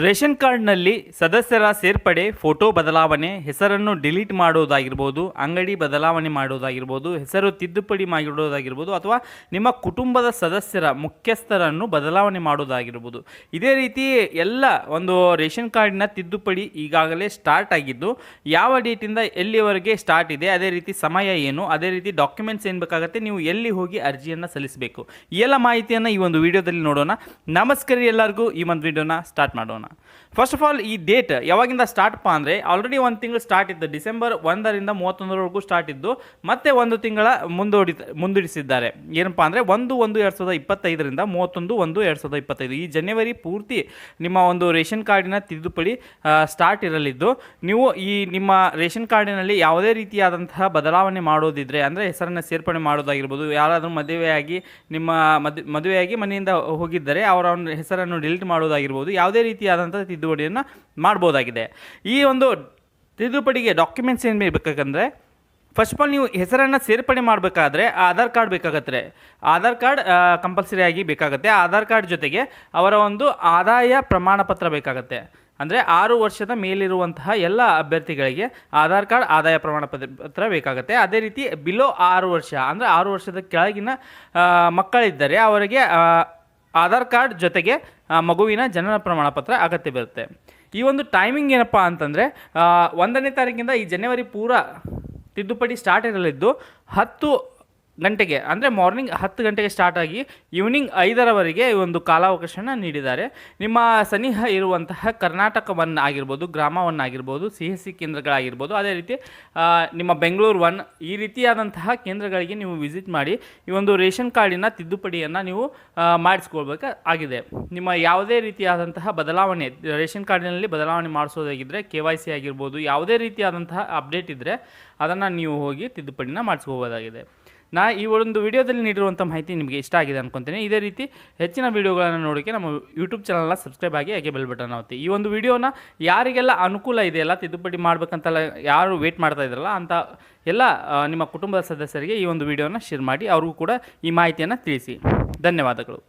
Ration ಕಾರ್ಡ್ನಲ್ಲಿ ಸದಸ್ಯರ ಸೇರ್ಪಡೆ, ಫೋಟೋ ಬದಲಾವಣೆ, ಹೆಸರನ್ನು ಡಿಲೀಟ್ ಮಾಡೋದಾಗಿರ್ಬೋದು ಅಂಗಡಿ ಬದಲಾವಣೆ ಮಾಡೋದಾಗಿರ್ಬೋದು ಹೆಸರು ತಿದ್ದುಪಡಿ ಮಾಡಿರೋದಾಗಿರ್ಬೋದು ಅಥವಾ ನಿಮ್ಮ ಕುಟುಂಬದ ಸದಸ್ಯರ ಮುಖ್ಯಸ್ಥರನ್ನು ಬದಲಾವಣೆ ಮಾಡೋದಾಗಿರ್ಬೋದು ಇದೇ ರೀತಿ ಎಲ್ಲ ಒಂದು ರೇಷನ್ ಕಾರ್ಡಿನ ತಿದ್ದುಪಡಿ ಈಗಾಗಲೇ ಸ್ಟಾರ್ಟ್ ಆಗಿದ್ದು, ಯಾವ ಡೇಟಿಂದ ಎಲ್ಲಿವರೆಗೆ ಸ್ಟಾರ್ಟ್ ಇದೆ, ಅದೇ ರೀತಿ ಸಮಯ ಏನು, ಅದೇ ರೀತಿ ಡಾಕ್ಯುಮೆಂಟ್ಸ್ ಏನು ಬೇಕಾಗುತ್ತೆ, ನೀವು ಎಲ್ಲಿ ಹೋಗಿ ಅರ್ಜಿಯನ್ನು ಸಲ್ಲಿಸಬೇಕು. ಈ ಎಲ್ಲ ಮಾಹಿತಿಯನ್ನು ಈ ಒಂದು ವಿಡಿಯೋದಲ್ಲಿ ನೋಡೋಣ. ನಮಸ್ಕಾರ ಎಲ್ಲರಿಗೂ. ಈ ಒಂದು ವಿಡಿಯೋನ ಸ್ಟಾರ್ಟ್ ಮಾಡೋಣ. ಫಸ್ಟ್ ಆಫ್ ಆಲ್ ಈ ಡೇಟ್ ಯಾವಾಗಿಂದ ಸ್ಟಾರ್ಟ್ಪ ಅಂದರೆ ಆಲ್ರೆಡಿ ಒಂದು ತಿಂಗಳು ಸ್ಟಾರ್ಟ್ ಇತ್ತು. ಡಿಸೆಂಬರ್ ಒಂದರಿಂದ ಮೂವತ್ತೊಂದರವರೆಗೂ ಸ್ಟಾರ್ಟ್ ಇದ್ದು, ಮತ್ತೆ ಒಂದು ತಿಂಗಳ ಮುಂದೂಡಿ, ಮುಂದೂಡಿಸಿದ್ದಾರೆ. ಏನಪ್ಪ ಅಂದರೆ ಒಂದು ಒಂದು ಎರಡು ಸಾವಿರದ ಇಪ್ಪತ್ತೈದರಿಂದ ಮೂವತ್ತೊಂದು, ಒಂದು ಎರಡು ಸಾವಿರದ ಇಪ್ಪತ್ತೈದು. ಈ ಜನವರಿ ಪೂರ್ತಿ ನಿಮ್ಮ ಒಂದು ರೇಷನ್ ಕಾರ್ಡಿನ ತಿದ್ದುಪಡಿ ಸ್ಟಾರ್ಟ್ ಇರಲಿದ್ದು, ನೀವು ಈ ನಿಮ್ಮ ರೇಷನ್ ಕಾರ್ಡಿನಲ್ಲಿ ಯಾವುದೇ ರೀತಿಯಾದಂತಹ ಬದಲಾವಣೆ ಮಾಡೋದಿದ್ರೆ, ಅಂದರೆ ಹೆಸರನ್ನು ಸೇರ್ಪಡೆ ಮಾಡೋದಾಗಿರ್ಬೋದು, ಯಾರಾದರೂ ಮದುವೆಯಾಗಿ ನಿಮ್ಮ ಮದ್, ಮದುವೆಯಾಗಿ ಮನೆಯಿಂದ ಹೋಗಿದ್ದರೆ ಅವರ ಹೆಸರನ್ನು ಡಿಲೀಟ್ ಮಾಡೋದಾಗಿರ್ಬೋದು, ಯಾವುದೇ ರೀತಿಯಾದಂಥ ತಿದ್ದುಪಡಿಯನ್ನು ಮಾಡ್ಬೋದಾಗಿದೆ. ಈ ಒಂದು ತಿದ್ದುಪಡಿಗೆ ಡಾಕ್ಯುಮೆಂಟ್ಸ್ ಏನು ಬೇಕಾಗಂದರೆ ಫಸ್ಟ್ ಆಲ್ ನೀವು ಹೆಸರನ್ನು ಸೇರ್ಪಡೆ ಮಾಡಬೇಕಾದ್ರೆ ಆಧಾರ್ ಕಾರ್ಡ್ ಬೇಕಾಗತ್ತೆ. ಆಧಾರ್ ಕಾರ್ಡ್ ಕಂಪಲ್ಸರಿ ಆಗಿ ಬೇಕಾಗುತ್ತೆ. ಆಧಾರ್ ಕಾರ್ಡ್ ಜೊತೆಗೆ ಅವರ ಒಂದು ಆದಾಯ ಪ್ರಮಾಣ ಪತ್ರ ಬೇಕಾಗುತ್ತೆ. ಅಂದರೆ ಆರು ವರ್ಷದ ಮೇಲಿರುವಂತಹ ಎಲ್ಲ ಅಭ್ಯರ್ಥಿಗಳಿಗೆ ಆಧಾರ್ ಕಾರ್ಡ್ ಆದಾಯ ಪ್ರಮಾಣ ಪತ್ರ ಬೇಕಾಗುತ್ತೆ. ಅದೇ ರೀತಿ ಬಿಲೋ ಆರು ವರ್ಷ, ಅಂದರೆ ಆರು ವರ್ಷದ ಕೆಳಗಿನ ಮಕ್ಕಳಿದ್ದರೆ ಅವರಿಗೆ ಆಧಾರ್ ಕಾರ್ಡ್ ಜೊತೆಗೆ ಮಗುವಿನ ಜನನ ಪ್ರಮಾಣ ಪತ್ರ ಅಗತ್ಯ ಬರುತ್ತೆ. ಈ ಒಂದು ಟೈಮಿಂಗ್ ಏನಪ್ಪ ಅಂತಂದರೆ ಒಂದನೇ ತಾರೀಕಿಂದ ಈ ಜನವರಿ ಪೂರ ತಿದ್ದುಪಡಿ ಸ್ಟಾರ್ಟ್ ಇರಲಿದ್ದು, ಹತ್ತು ಗಂಟೆಗೆ, ಅಂದರೆ ಮಾರ್ನಿಂಗ್ ಹತ್ತು ಗಂಟೆಗೆ ಸ್ಟಾರ್ಟ್ ಆಗಿ ಈವ್ನಿಂಗ್ ಐದರವರೆಗೆ ಈ ಒಂದು ಕಾಲಾವಕಾಶನ ನೀಡಿದ್ದಾರೆ. ನಿಮ್ಮ ಸನಿಹ ಇರುವಂತಹ ಕರ್ನಾಟಕವನ್ನು ಆಗಿರ್ಬೋದು ಗ್ರಾಮವನ್ನು ಆಗಿರ್ಬೋದು ಸಿ ಎಸ್ ಸಿ ಕೇಂದ್ರಗಳಾಗಿರ್ಬೋದು, ಅದೇ ರೀತಿ ನಿಮ್ಮ ಬೆಂಗಳೂರು ಒನ್, ಈ ರೀತಿಯಾದಂತಹ ಕೇಂದ್ರಗಳಿಗೆ ನೀವು ವಿಸಿಟ್ ಮಾಡಿ ಈ ಒಂದು ರೇಷನ್ ಕಾರ್ಡಿನ ತಿದ್ದುಪಡಿಯನ್ನು ನೀವು ಮಾಡಿಸ್ಕೊಳ್ಬೇಕಾಗಿದೆ. ನಿಮ್ಮ ಯಾವುದೇ ರೀತಿಯಾದಂತಹ ಬದಲಾವಣೆ, ರೇಷನ್ ಕಾರ್ಡಿನಲ್ಲಿ ಬದಲಾವಣೆ ಮಾಡಿಸೋದಾಗಿದ್ದರೆ ಕೆ ವೈ ಸಿ ಆಗಿರ್ಬೋದು, ಯಾವುದೇ ರೀತಿಯಾದಂತಹ ಅಪ್ಡೇಟ್ ಇದ್ದರೆ ಅದನ್ನು ನೀವು ಹೋಗಿ ತಿದ್ದುಪಡಿನ ಮಾಡಿಸ್ಕೋಬೋದಾಗಿದೆ ನಾ ಈ ಒಂದು ವಿಡಿಯೋದಲ್ಲಿ ನೀಡಿರುವಂಥ ಮಾಹಿತಿ ನಿಮಗೆ ಇಷ್ಟ ಆಗಿದೆ ಅನ್ಕೊತೀನಿ. ಇದೇ ರೀತಿ ಹೆಚ್ಚಿನ ವೀಡಿಯೋಗಳನ್ನು ನೋಡೋಕ್ಕೆ ನಮ್ಮ ಯೂಟ್ಯೂಬ್ ಚಾನಲ್ನ ಸಬ್ಸ್ಕ್ರೈಬ್ ಆಗಿ ಹಾಗೆ ಬೆಲ್ ಬಟನ್ ಆಗುತ್ತೆ ಈ ಒಂದು ವೀಡಿಯೋನ ಯಾರಿಗೆಲ್ಲ ಅನುಕೂಲ ಇದೆಯಲ್ಲ ತಿದ್ದುಪಡಿ ಮಾಡ್ಬೇಕಂತೆಲ್ಲ ಯಾರು ವೇಟ್ ಮಾಡ್ತಾ ಇದ್ರಲ್ಲ ಅಂತ ಎಲ್ಲ ನಿಮ್ಮ ಕುಟುಂಬದ ಸದಸ್ಯರಿಗೆ ಈ ಒಂದು ವೀಡಿಯೋನ ಶೇರ್ ಮಾಡಿ, ಅವ್ರಿಗೂ ಕೂಡ ಈ ಮಾಹಿತಿಯನ್ನು ತಿಳಿಸಿ. ಧನ್ಯವಾದಗಳು.